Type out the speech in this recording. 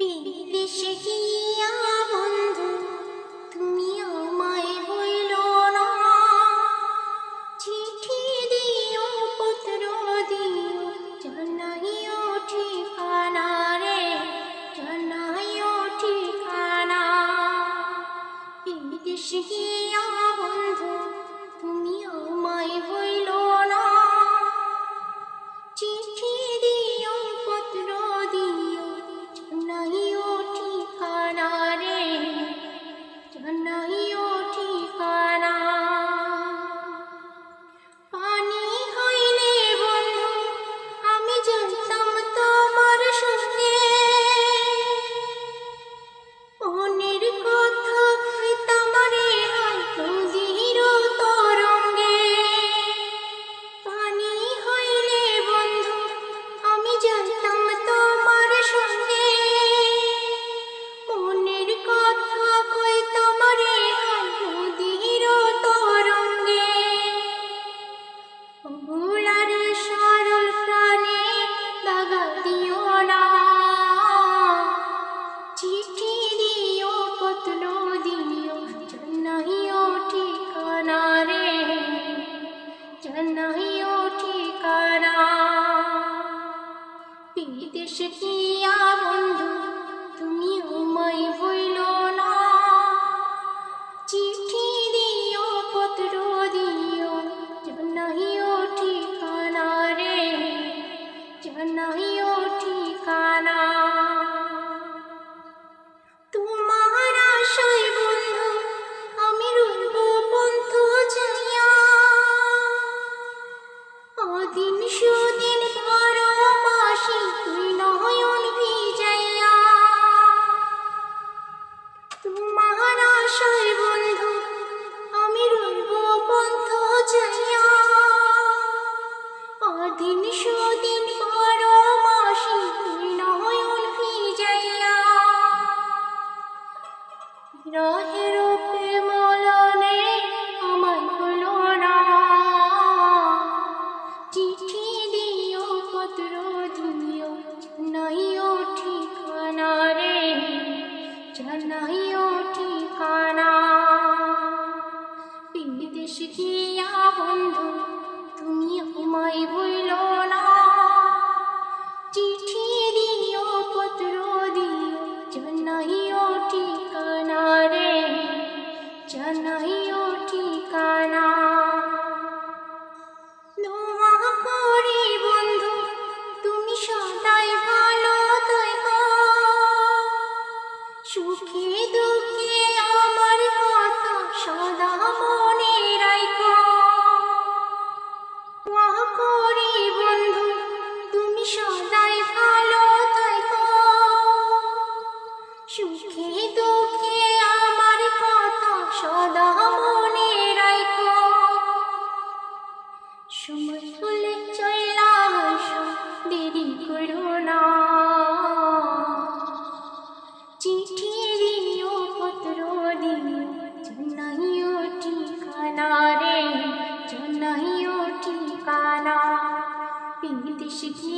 বিদেশে গিয়া গিয়া বন্ধু তুমি আমায় ভুল щеки